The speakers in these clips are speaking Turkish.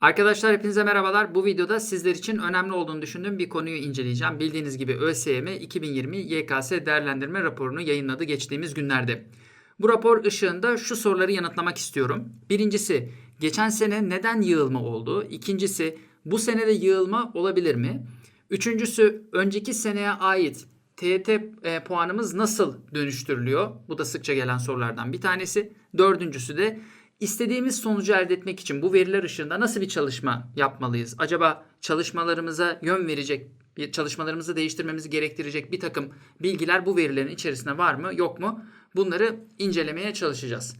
Arkadaşlar hepinize merhabalar. Bu videoda sizler için önemli olduğunu düşündüğüm bir konuyu inceleyeceğim. Bildiğiniz gibi ÖSYM 2020 YKS değerlendirme raporunu yayınladı geçtiğimiz günlerde. Bu rapor ışığında şu soruları yanıtlamak istiyorum. Birincisi, geçen sene neden yığılma oldu? İkincisi, bu senede yığılma olabilir mi? Üçüncüsü, önceki seneye ait TYT e, puanımız nasıl dönüştürülüyor? Bu da sıkça gelen sorulardan bir tanesi. Dördüncüsü de istediğimiz sonucu elde etmek için bu veriler ışığında nasıl bir çalışma yapmalıyız? Acaba çalışmalarımıza yön verecek, çalışmalarımızı değiştirmemizi gerektirecek bir takım bilgiler bu verilerin içerisinde var mı, yok mu? Bunları incelemeye çalışacağız.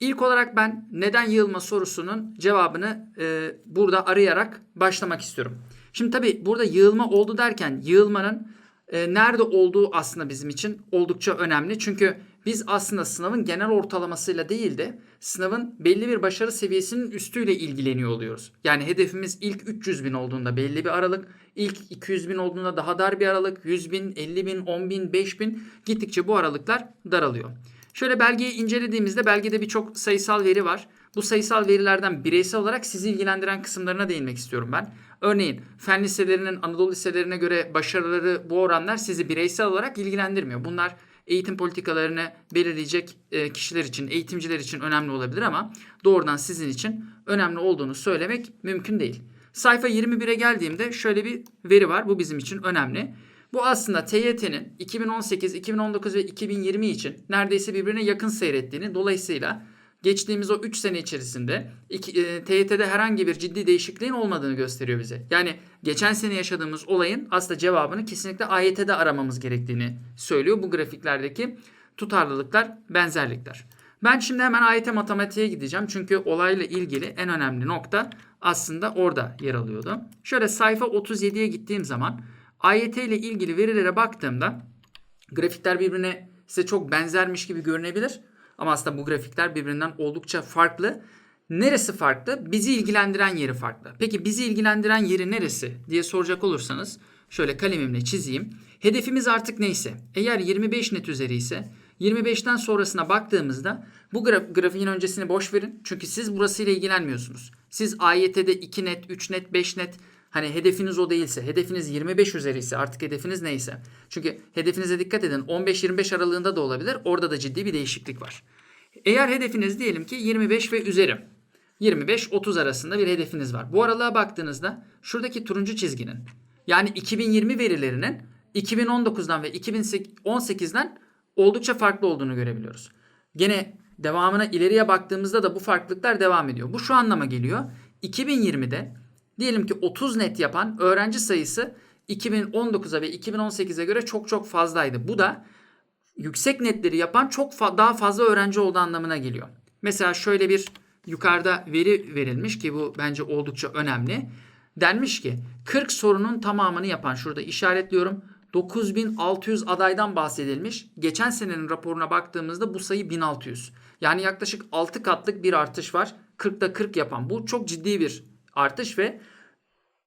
İlk olarak ben neden yığılma sorusunun cevabını e, burada arayarak başlamak istiyorum. Şimdi tabii burada yığılma oldu derken yığılmanın e, nerede olduğu aslında bizim için oldukça önemli. Çünkü biz aslında sınavın genel ortalamasıyla değil de sınavın belli bir başarı seviyesinin üstüyle ilgileniyor oluyoruz. Yani hedefimiz ilk 300 bin olduğunda belli bir aralık, ilk 200 bin olduğunda daha dar bir aralık, 100 bin, 50 bin, 10 bin, 5 bin gittikçe bu aralıklar daralıyor. Şöyle belgeyi incelediğimizde belgede birçok sayısal veri var. Bu sayısal verilerden bireysel olarak sizi ilgilendiren kısımlarına değinmek istiyorum ben. Örneğin fen liselerinin Anadolu liselerine göre başarıları bu oranlar sizi bireysel olarak ilgilendirmiyor. Bunlar eğitim politikalarını belirleyecek e, kişiler için, eğitimciler için önemli olabilir ama doğrudan sizin için önemli olduğunu söylemek mümkün değil. Sayfa 21'e geldiğimde şöyle bir veri var. Bu bizim için önemli. Bu aslında TYT'nin 2018, 2019 ve 2020 için neredeyse birbirine yakın seyrettiğini dolayısıyla geçtiğimiz o 3 sene içerisinde iki, e, TYT'de herhangi bir ciddi değişikliğin olmadığını gösteriyor bize. Yani geçen sene yaşadığımız olayın aslında cevabını kesinlikle AYT'de aramamız gerektiğini söylüyor bu grafiklerdeki tutarlılıklar, benzerlikler. Ben şimdi hemen AYT matematiğe gideceğim. Çünkü olayla ilgili en önemli nokta aslında orada yer alıyordu. Şöyle sayfa 37'ye gittiğim zaman AYT ile ilgili verilere baktığımda grafikler birbirine size çok benzermiş gibi görünebilir. Ama aslında bu grafikler birbirinden oldukça farklı. Neresi farklı? Bizi ilgilendiren yeri farklı. Peki bizi ilgilendiren yeri neresi diye soracak olursanız şöyle kalemimle çizeyim. Hedefimiz artık neyse. Eğer 25 net üzeri ise 25'ten sonrasına baktığımızda bu graf- grafiğin öncesini boş verin. Çünkü siz burasıyla ilgilenmiyorsunuz. Siz AYT'de 2 net, 3 net, 5 net Hani hedefiniz o değilse, hedefiniz 25 üzeri ise artık hedefiniz neyse. Çünkü hedefinize dikkat edin 15-25 aralığında da olabilir. Orada da ciddi bir değişiklik var. Eğer hedefiniz diyelim ki 25 ve üzeri. 25-30 arasında bir hedefiniz var. Bu aralığa baktığınızda şuradaki turuncu çizginin yani 2020 verilerinin 2019'dan ve 2018'den oldukça farklı olduğunu görebiliyoruz. Gene devamına ileriye baktığımızda da bu farklılıklar devam ediyor. Bu şu anlama geliyor. 2020'de diyelim ki 30 net yapan öğrenci sayısı 2019'a ve 2018'e göre çok çok fazlaydı. Bu da yüksek netleri yapan çok fa- daha fazla öğrenci olduğu anlamına geliyor. Mesela şöyle bir yukarıda veri verilmiş ki bu bence oldukça önemli. Denmiş ki 40 sorunun tamamını yapan şurada işaretliyorum. 9600 adaydan bahsedilmiş. Geçen senenin raporuna baktığımızda bu sayı 1600. Yani yaklaşık 6 katlık bir artış var. 40'da 40 yapan. Bu çok ciddi bir artış ve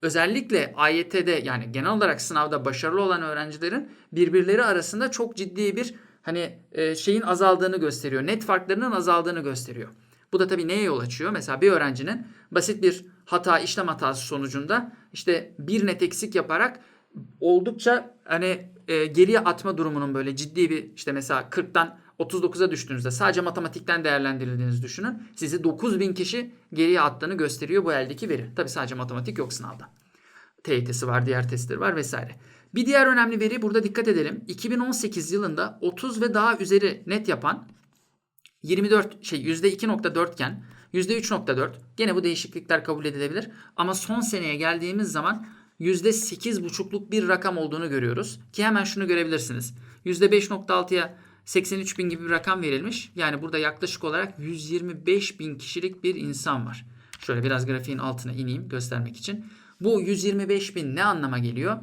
özellikle AYT'de yani genel olarak sınavda başarılı olan öğrencilerin birbirleri arasında çok ciddi bir hani e, şeyin azaldığını gösteriyor. Net farklarının azaldığını gösteriyor. Bu da tabii neye yol açıyor? Mesela bir öğrencinin basit bir hata, işlem hatası sonucunda işte bir net eksik yaparak oldukça hani e, geriye atma durumunun böyle ciddi bir işte mesela 40'tan 39'a düştüğünüzde sadece matematikten değerlendirildiğinizi düşünün. Sizi 9000 kişi geriye attığını gösteriyor bu eldeki veri. Tabii sadece matematik yok sınavda. TYT'si var, diğer testleri var vesaire. Bir diğer önemli veri burada dikkat edelim. 2018 yılında 30 ve daha üzeri net yapan 24 şey %2.4 iken %3.4 gene bu değişiklikler kabul edilebilir. Ama son seneye geldiğimiz zaman %8.5'luk bir rakam olduğunu görüyoruz. Ki hemen şunu görebilirsiniz. %5.6'ya 83 bin gibi bir rakam verilmiş. Yani burada yaklaşık olarak 125 bin kişilik bir insan var. Şöyle biraz grafiğin altına ineyim göstermek için. Bu 125 bin ne anlama geliyor?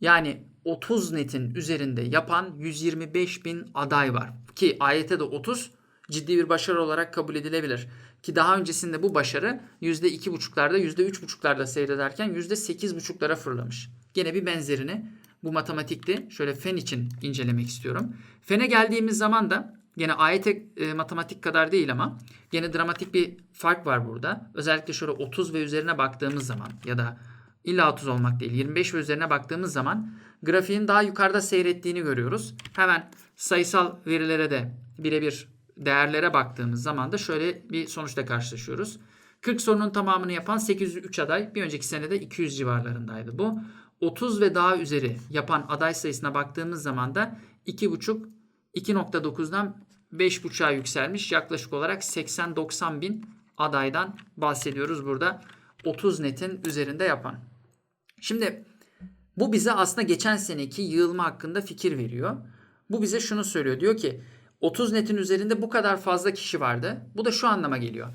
Yani 30 netin üzerinde yapan 125 bin aday var. Ki AYT'de 30 ciddi bir başarı olarak kabul edilebilir. Ki daha öncesinde bu başarı %2,5'larda %3,5'larda seyrederken %8,5'lara fırlamış. Gene bir benzerini bu matematikte şöyle fen için incelemek istiyorum. Fene geldiğimiz zaman da Gene AYT e, matematik kadar değil ama gene dramatik bir fark var burada. Özellikle şöyle 30 ve üzerine baktığımız zaman ya da illa 30 olmak değil 25 ve üzerine baktığımız zaman grafiğin daha yukarıda seyrettiğini görüyoruz. Hemen sayısal verilere de birebir değerlere baktığımız zaman da şöyle bir sonuçla karşılaşıyoruz. 40 sorunun tamamını yapan 803 aday bir önceki senede 200 civarlarındaydı bu. 30 ve daha üzeri yapan aday sayısına baktığımız zaman da 2,5 2.9'dan 5.5'a yükselmiş. Yaklaşık olarak 80-90 bin adaydan bahsediyoruz burada. 30 netin üzerinde yapan. Şimdi bu bize aslında geçen seneki yığılma hakkında fikir veriyor. Bu bize şunu söylüyor. Diyor ki 30 netin üzerinde bu kadar fazla kişi vardı. Bu da şu anlama geliyor.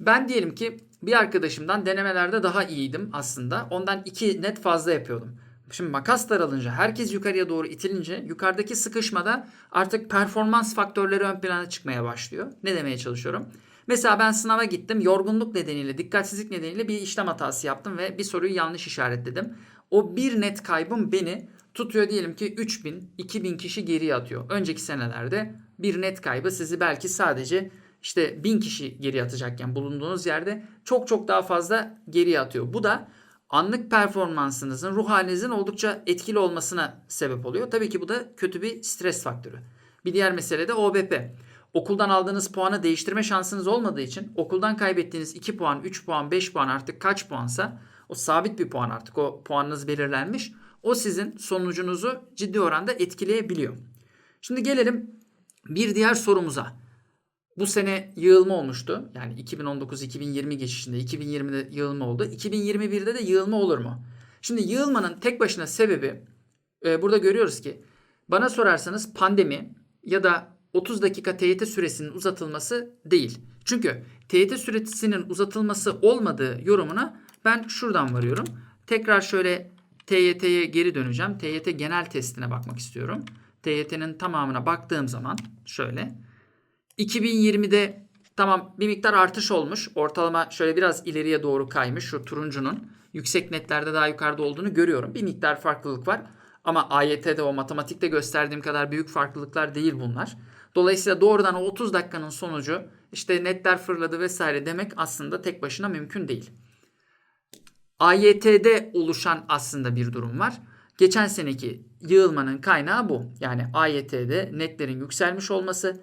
Ben diyelim ki bir arkadaşımdan denemelerde daha iyiydim aslında. Ondan 2 net fazla yapıyordum. Şimdi makas daralınca, herkes yukarıya doğru itilince yukarıdaki sıkışmada artık performans faktörleri ön plana çıkmaya başlıyor. Ne demeye çalışıyorum? Mesela ben sınava gittim. Yorgunluk nedeniyle, dikkatsizlik nedeniyle bir işlem hatası yaptım ve bir soruyu yanlış işaretledim. O bir net kaybım beni tutuyor diyelim ki 3000, 2000 kişi geriye atıyor. Önceki senelerde bir net kaybı sizi belki sadece işte 1000 kişi geriye atacakken bulunduğunuz yerde çok çok daha fazla geriye atıyor. Bu da anlık performansınızın, ruh halinizin oldukça etkili olmasına sebep oluyor. Tabii ki bu da kötü bir stres faktörü. Bir diğer mesele de OBP. Okuldan aldığınız puanı değiştirme şansınız olmadığı için okuldan kaybettiğiniz 2 puan, 3 puan, 5 puan artık kaç puansa o sabit bir puan artık o puanınız belirlenmiş. O sizin sonucunuzu ciddi oranda etkileyebiliyor. Şimdi gelelim bir diğer sorumuza. Bu sene yığılma olmuştu. Yani 2019-2020 geçişinde 2020'de yığılma oldu. 2021'de de yığılma olur mu? Şimdi yığılmanın tek başına sebebi e, burada görüyoruz ki bana sorarsanız pandemi ya da 30 dakika TYT süresinin uzatılması değil. Çünkü TYT süresinin uzatılması olmadığı yorumuna ben şuradan varıyorum. Tekrar şöyle TYT'ye geri döneceğim. TYT genel testine bakmak istiyorum. TYT'nin tamamına baktığım zaman şöyle 2020'de tamam bir miktar artış olmuş. Ortalama şöyle biraz ileriye doğru kaymış. Şu turuncunun yüksek netlerde daha yukarıda olduğunu görüyorum. Bir miktar farklılık var. Ama AYT'de o matematikte gösterdiğim kadar büyük farklılıklar değil bunlar. Dolayısıyla doğrudan o 30 dakikanın sonucu işte netler fırladı vesaire demek aslında tek başına mümkün değil. AYT'de oluşan aslında bir durum var. Geçen seneki yığılmanın kaynağı bu. Yani AYT'de netlerin yükselmiş olması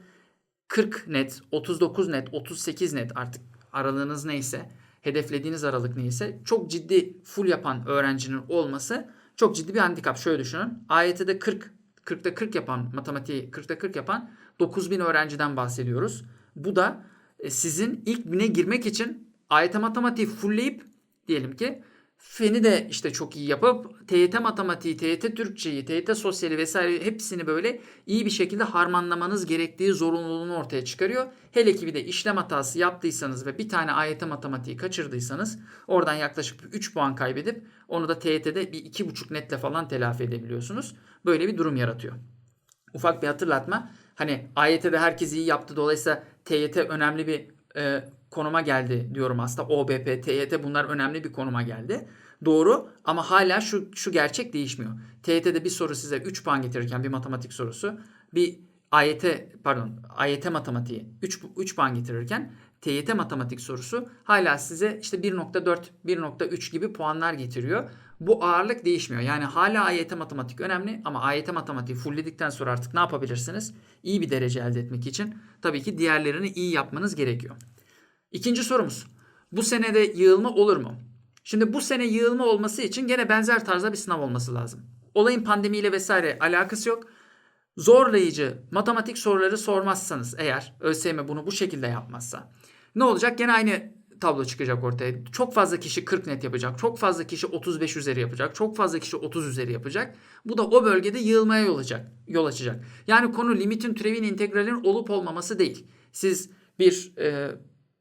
40 net, 39 net, 38 net artık aralığınız neyse, hedeflediğiniz aralık neyse çok ciddi full yapan öğrencinin olması çok ciddi bir handikap. Şöyle düşünün. AYT'de 40, 40'ta 40 yapan, matematiği 40'ta 40 yapan 9000 öğrenciden bahsediyoruz. Bu da e, sizin ilk bine girmek için AYT matematiği fullleyip diyelim ki Feni de işte çok iyi yapıp TYT matematiği, TYT Türkçeyi, TYT sosyali vesaire hepsini böyle iyi bir şekilde harmanlamanız gerektiği zorunluluğunu ortaya çıkarıyor. Hele ki bir de işlem hatası yaptıysanız ve bir tane AYT matematiği kaçırdıysanız oradan yaklaşık 3 puan kaybedip onu da TYT'de bir 2,5 netle falan telafi edebiliyorsunuz. Böyle bir durum yaratıyor. Ufak bir hatırlatma. Hani AYT'de herkes iyi yaptı dolayısıyla TYT önemli bir e, konuma geldi diyorum aslında. OBP, TYT bunlar önemli bir konuma geldi. Doğru ama hala şu şu gerçek değişmiyor. TYT'de bir soru size 3 puan getirirken bir matematik sorusu bir AYT pardon AYT matematiği 3 3 puan getirirken TYT matematik sorusu hala size işte 1.4 1.3 gibi puanlar getiriyor. Bu ağırlık değişmiyor. Yani hala AYT matematik önemli ama AYT matematiği fullledikten sonra artık ne yapabilirsiniz? İyi bir derece elde etmek için tabii ki diğerlerini iyi yapmanız gerekiyor. İkinci sorumuz. Bu senede yığılma olur mu? Şimdi bu sene yığılma olması için gene benzer tarzda bir sınav olması lazım. Olayın pandemiyle vesaire alakası yok. Zorlayıcı matematik soruları sormazsanız eğer ÖSYM bunu bu şekilde yapmazsa ne olacak? Gene aynı tablo çıkacak ortaya. Çok fazla kişi 40 net yapacak. Çok fazla kişi 35 üzeri yapacak. Çok fazla kişi 30 üzeri yapacak. Bu da o bölgede yığılmaya yol açacak. Yol açacak. Yani konu limitin, türevin, integralin olup olmaması değil. Siz bir e,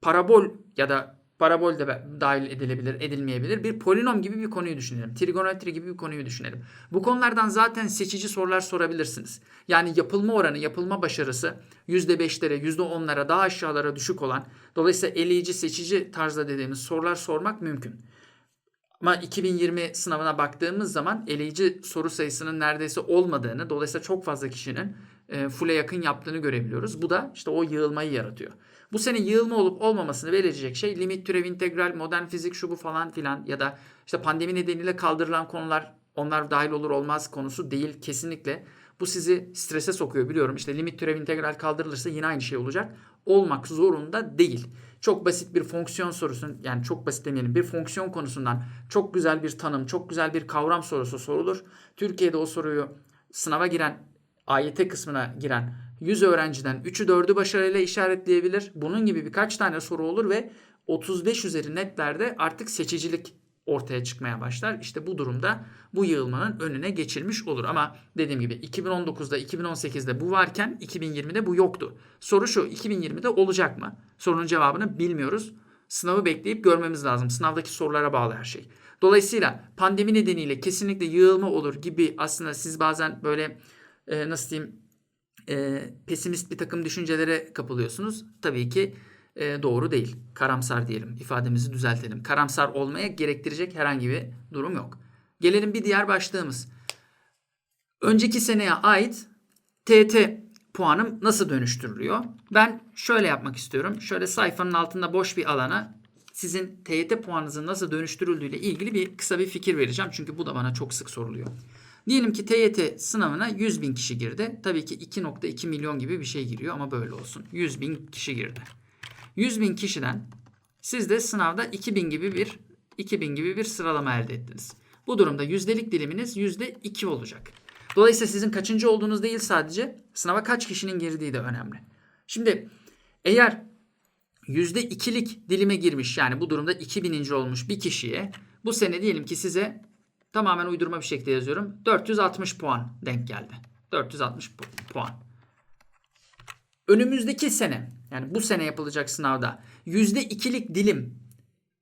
parabol ya da parabol de dahil edilebilir, edilmeyebilir. Bir polinom gibi bir konuyu düşünelim. Trigonometri gibi bir konuyu düşünelim. Bu konulardan zaten seçici sorular sorabilirsiniz. Yani yapılma oranı, yapılma başarısı %5'lere, %10'lara, daha aşağılara düşük olan, dolayısıyla eleyici, seçici tarzda dediğimiz sorular sormak mümkün. Ama 2020 sınavına baktığımız zaman eleyici soru sayısının neredeyse olmadığını, dolayısıyla çok fazla kişinin full'e yakın yaptığını görebiliyoruz. Bu da işte o yığılmayı yaratıyor. Bu sene yığılma olup olmamasını belirleyecek şey limit türev integral, modern fizik şu bu falan filan ya da işte pandemi nedeniyle kaldırılan konular onlar dahil olur olmaz konusu değil kesinlikle. Bu sizi strese sokuyor biliyorum. İşte limit türev integral kaldırılırsa yine aynı şey olacak. Olmak zorunda değil. Çok basit bir fonksiyon sorusun yani çok basit demeyelim bir fonksiyon konusundan çok güzel bir tanım, çok güzel bir kavram sorusu sorulur. Türkiye'de o soruyu sınava giren AYT kısmına giren 100 öğrenciden 3'ü 4'ü başarıyla işaretleyebilir. Bunun gibi birkaç tane soru olur ve 35 üzeri netlerde artık seçicilik ortaya çıkmaya başlar. İşte bu durumda bu yığılmanın önüne geçilmiş olur. Ama dediğim gibi 2019'da 2018'de bu varken 2020'de bu yoktu. Soru şu 2020'de olacak mı? Sorunun cevabını bilmiyoruz. Sınavı bekleyip görmemiz lazım. Sınavdaki sorulara bağlı her şey. Dolayısıyla pandemi nedeniyle kesinlikle yığılma olur gibi aslında siz bazen böyle e, nasıl diyeyim e, pesimist bir takım düşüncelere kapılıyorsunuz. Tabii ki e, doğru değil. Karamsar diyelim. ifademizi düzeltelim. Karamsar olmaya gerektirecek herhangi bir durum yok. Gelelim bir diğer başlığımız. Önceki seneye ait TT puanım nasıl dönüştürülüyor? Ben şöyle yapmak istiyorum. Şöyle sayfanın altında boş bir alana sizin TYT puanınızın nasıl dönüştürüldüğü ile ilgili bir kısa bir fikir vereceğim. Çünkü bu da bana çok sık soruluyor. Diyelim ki TYT sınavına 100 bin kişi girdi. Tabii ki 2.2 milyon gibi bir şey giriyor ama böyle olsun. 100 bin kişi girdi. 100 bin kişiden siz de sınavda 2000 gibi bir 2000 gibi bir sıralama elde ettiniz. Bu durumda yüzdelik diliminiz %2 olacak. Dolayısıyla sizin kaçıncı olduğunuz değil sadece sınava kaç kişinin girdiği de önemli. Şimdi eğer %2'lik dilime girmiş yani bu durumda 2000. olmuş bir kişiye bu sene diyelim ki size tamamen uydurma bir şekilde yazıyorum. 460 puan denk geldi. 460 pu- puan. Önümüzdeki sene yani bu sene yapılacak sınavda %2'lik dilim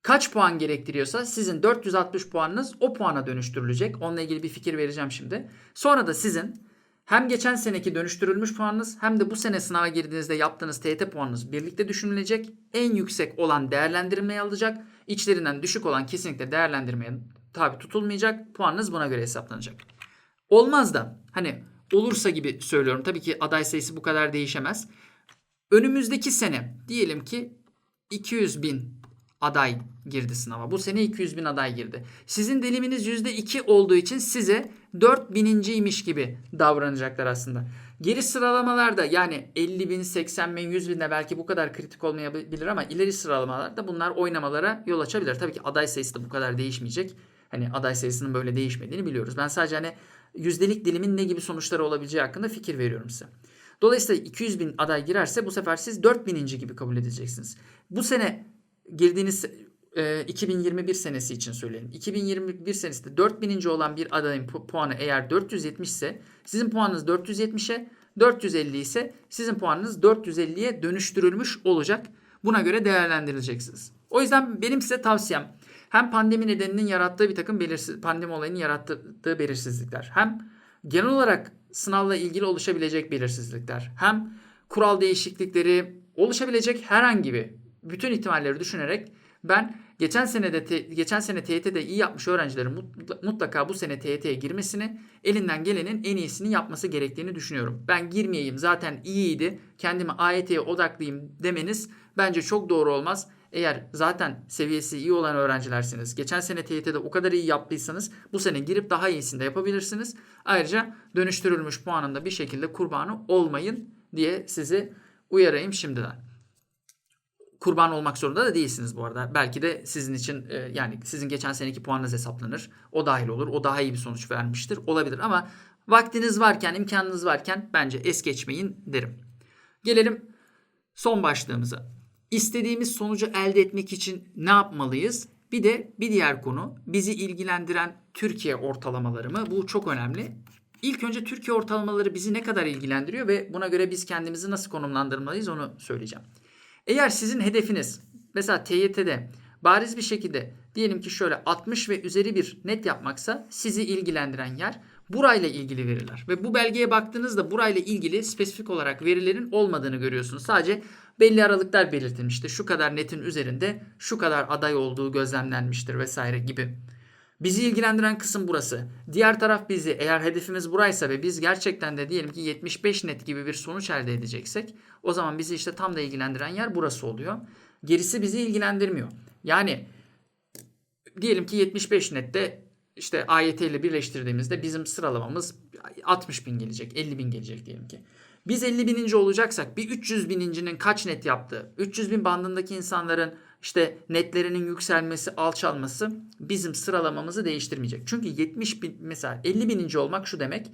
kaç puan gerektiriyorsa sizin 460 puanınız o puana dönüştürülecek. Onunla ilgili bir fikir vereceğim şimdi. Sonra da sizin hem geçen seneki dönüştürülmüş puanınız hem de bu sene sınava girdiğinizde yaptığınız TYT puanınız birlikte düşünülecek. En yüksek olan değerlendirmeye alacak. İçlerinden düşük olan kesinlikle değerlendirmeye tabi tutulmayacak. Puanınız buna göre hesaplanacak. Olmaz da hani olursa gibi söylüyorum. Tabii ki aday sayısı bu kadar değişemez. Önümüzdeki sene diyelim ki 200 bin aday girdi sınava. Bu sene 200 bin aday girdi. Sizin diliminiz %2 olduğu için size 4000'inciymiş gibi davranacaklar aslında. Geri sıralamalarda yani 50 bin, 80 bin, 100 bin de belki bu kadar kritik olmayabilir ama ileri sıralamalarda bunlar oynamalara yol açabilir. Tabii ki aday sayısı da bu kadar değişmeyecek. Hani aday sayısının böyle değişmediğini biliyoruz. Ben sadece hani yüzdelik dilimin ne gibi sonuçları olabileceği hakkında fikir veriyorum size. Dolayısıyla 200 bin aday girerse bu sefer siz 4000. gibi kabul edeceksiniz. Bu sene girdiğiniz e, 2021 senesi için söyleyelim. 2021 senesinde 4000. olan bir adayın pu- puanı eğer 470 ise sizin puanınız 470'e 450 ise sizin puanınız 450'ye dönüştürülmüş olacak. Buna göre değerlendirileceksiniz. O yüzden benim size tavsiyem hem pandemi nedeninin yarattığı bir takım belirsiz pandemi olayının yarattığı belirsizlikler hem genel olarak sınavla ilgili oluşabilecek belirsizlikler hem kural değişiklikleri oluşabilecek herhangi bir bütün ihtimalleri düşünerek ben geçen sene de geçen sene TYT'de iyi yapmış öğrencilerin mutla- mutlaka bu sene TYT'ye girmesini elinden gelenin en iyisini yapması gerektiğini düşünüyorum. Ben girmeyeyim zaten iyiydi kendimi AYT'ye odaklıyım demeniz bence çok doğru olmaz. Eğer zaten seviyesi iyi olan öğrencilersiniz, geçen sene TYT'de o kadar iyi yaptıysanız bu sene girip daha iyisini de yapabilirsiniz. Ayrıca dönüştürülmüş puanında bir şekilde kurbanı olmayın diye sizi uyarayım şimdiden kurban olmak zorunda da değilsiniz bu arada. Belki de sizin için e, yani sizin geçen seneki puanınız hesaplanır. O dahil olur. O daha iyi bir sonuç vermiştir. Olabilir ama vaktiniz varken, imkanınız varken bence es geçmeyin derim. Gelelim son başlığımıza. İstediğimiz sonucu elde etmek için ne yapmalıyız? Bir de bir diğer konu bizi ilgilendiren Türkiye ortalamaları mı? Bu çok önemli. İlk önce Türkiye ortalamaları bizi ne kadar ilgilendiriyor ve buna göre biz kendimizi nasıl konumlandırmalıyız onu söyleyeceğim. Eğer sizin hedefiniz mesela TYT'de bariz bir şekilde diyelim ki şöyle 60 ve üzeri bir net yapmaksa sizi ilgilendiren yer burayla ilgili veriler. Ve bu belgeye baktığınızda burayla ilgili spesifik olarak verilerin olmadığını görüyorsunuz. Sadece belli aralıklar belirtilmiştir. Şu kadar netin üzerinde şu kadar aday olduğu gözlemlenmiştir vesaire gibi. Bizi ilgilendiren kısım burası. Diğer taraf bizi eğer hedefimiz buraysa ve biz gerçekten de diyelim ki 75 net gibi bir sonuç elde edeceksek o zaman bizi işte tam da ilgilendiren yer burası oluyor. Gerisi bizi ilgilendirmiyor. Yani diyelim ki 75 nette işte AYT ile birleştirdiğimizde bizim sıralamamız 60 bin gelecek, 50 bin gelecek diyelim ki. Biz 50 bininci olacaksak bir 300 binincinin kaç net yaptığı, 300 bin bandındaki insanların işte netlerinin yükselmesi, alçalması bizim sıralamamızı değiştirmeyecek. Çünkü 70 bin mesela 50 bininci olmak şu demek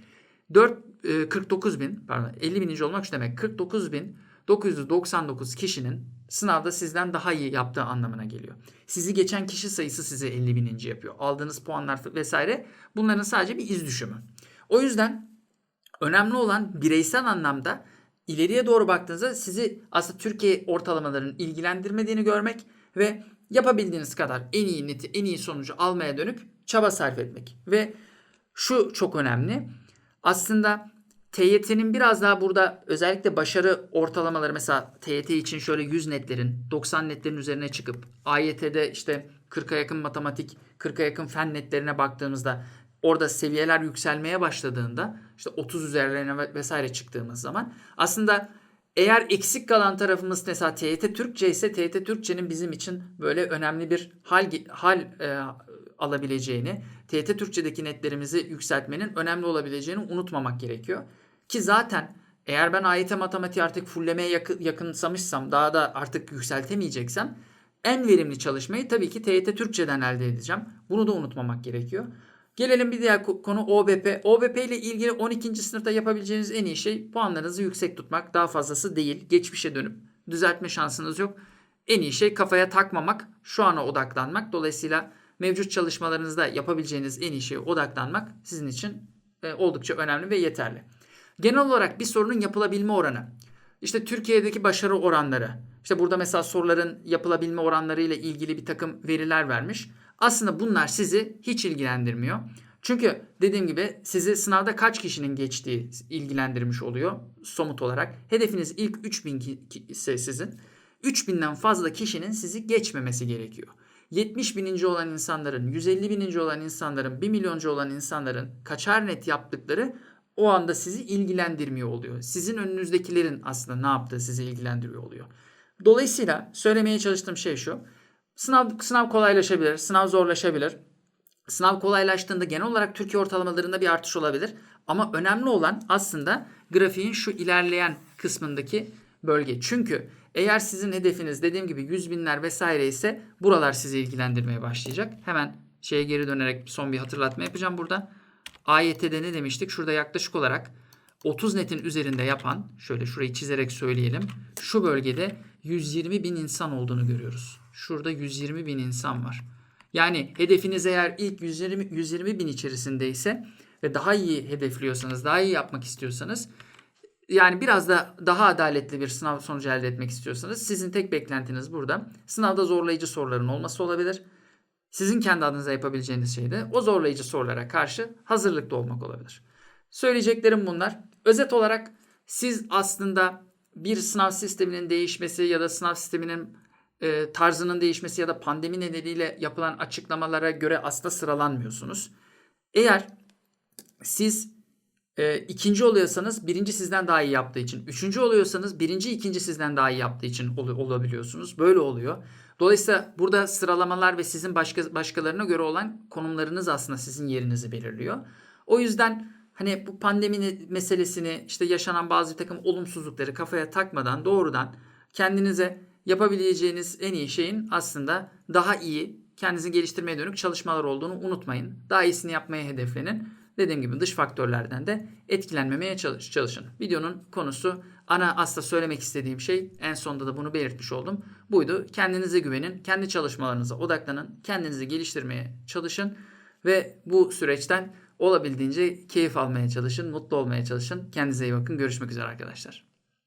4 e, 49 bin pardon 50 bininci olmak şu demek 49 bin 999 kişinin sınavda sizden daha iyi yaptığı anlamına geliyor. Sizi geçen kişi sayısı size 50 bininci yapıyor. Aldığınız puanlar vesaire bunların sadece bir iz düşümü. O yüzden önemli olan bireysel anlamda ileriye doğru baktığınızda sizi aslında Türkiye ortalamalarının ilgilendirmediğini görmek ve yapabildiğiniz kadar en iyi neti, en iyi sonucu almaya dönük çaba sarf etmek. Ve şu çok önemli. Aslında TYT'nin biraz daha burada özellikle başarı ortalamaları mesela TYT için şöyle 100 netlerin 90 netlerin üzerine çıkıp AYT'de işte 40'a yakın matematik 40'a yakın fen netlerine baktığımızda orada seviyeler yükselmeye başladığında işte 30 üzerlerine vesaire çıktığımız zaman aslında eğer eksik kalan tarafımız mesela TYT Türkçe ise TYT Türkçenin bizim için böyle önemli bir hal hal e, alabileceğini, TYT Türkçedeki netlerimizi yükseltmenin önemli olabileceğini unutmamak gerekiyor. Ki zaten eğer ben AYT matematiği artık fullemeye yakın, yakınsamışsam, daha da artık yükseltemeyeceksem en verimli çalışmayı tabii ki TYT Türkçeden elde edeceğim. Bunu da unutmamak gerekiyor. Gelelim bir diğer konu OBP. OBP ile ilgili 12. sınıfta yapabileceğiniz en iyi şey puanlarınızı yüksek tutmak. Daha fazlası değil. Geçmişe dönüp düzeltme şansınız yok. En iyi şey kafaya takmamak, şu ana odaklanmak. Dolayısıyla mevcut çalışmalarınızda yapabileceğiniz en iyi şeye odaklanmak sizin için e, oldukça önemli ve yeterli. Genel olarak bir sorunun yapılabilme oranı. İşte Türkiye'deki başarı oranları. İşte burada mesela soruların yapılabilme oranları ile ilgili bir takım veriler vermiş. Aslında bunlar sizi hiç ilgilendirmiyor. Çünkü dediğim gibi sizi sınavda kaç kişinin geçtiği ilgilendirmiş oluyor somut olarak. Hedefiniz ilk 3000 ise sizin 3000'den fazla kişinin sizi geçmemesi gerekiyor. 70 bininci olan insanların, 150 bininci olan insanların, 1 milyoncu olan insanların kaçar net yaptıkları o anda sizi ilgilendirmiyor oluyor. Sizin önünüzdekilerin aslında ne yaptığı sizi ilgilendiriyor oluyor. Dolayısıyla söylemeye çalıştığım şey şu. Sınav, sınav kolaylaşabilir, sınav zorlaşabilir. Sınav kolaylaştığında genel olarak Türkiye ortalamalarında bir artış olabilir. Ama önemli olan aslında grafiğin şu ilerleyen kısmındaki bölge. Çünkü eğer sizin hedefiniz dediğim gibi 100 binler vesaire ise buralar sizi ilgilendirmeye başlayacak. Hemen şeye geri dönerek son bir hatırlatma yapacağım burada. AYT'de ne demiştik? Şurada yaklaşık olarak 30 netin üzerinde yapan, şöyle şurayı çizerek söyleyelim. Şu bölgede 120 bin insan olduğunu görüyoruz. Şurada 120 bin insan var. Yani hedefiniz eğer ilk 120, 120 bin içerisindeyse ve daha iyi hedefliyorsanız, daha iyi yapmak istiyorsanız yani biraz da daha adaletli bir sınav sonucu elde etmek istiyorsanız sizin tek beklentiniz burada sınavda zorlayıcı soruların olması olabilir. Sizin kendi adınıza yapabileceğiniz şey de o zorlayıcı sorulara karşı hazırlıklı olmak olabilir. Söyleyeceklerim bunlar. Özet olarak siz aslında bir sınav sisteminin değişmesi ya da sınav sisteminin e, tarzının değişmesi ya da pandemi nedeniyle yapılan açıklamalara göre aslında sıralanmıyorsunuz. Eğer siz e, ikinci oluyorsanız birinci sizden daha iyi yaptığı için, üçüncü oluyorsanız birinci ikinci sizden daha iyi yaptığı için ol, olabiliyorsunuz. Böyle oluyor. Dolayısıyla burada sıralamalar ve sizin başka başkalarına göre olan konumlarınız aslında sizin yerinizi belirliyor. O yüzden hani bu pandemi meselesini işte yaşanan bazı takım olumsuzlukları kafaya takmadan doğrudan kendinize yapabileceğiniz en iyi şeyin aslında daha iyi kendinizi geliştirmeye dönük çalışmalar olduğunu unutmayın. Daha iyisini yapmaya hedeflenin. Dediğim gibi dış faktörlerden de etkilenmemeye çalış, çalışın. Videonun konusu ana aslında söylemek istediğim şey en sonda da bunu belirtmiş oldum. Buydu. Kendinize güvenin. Kendi çalışmalarınıza odaklanın. Kendinizi geliştirmeye çalışın. Ve bu süreçten olabildiğince keyif almaya çalışın. Mutlu olmaya çalışın. Kendinize iyi bakın. Görüşmek üzere arkadaşlar.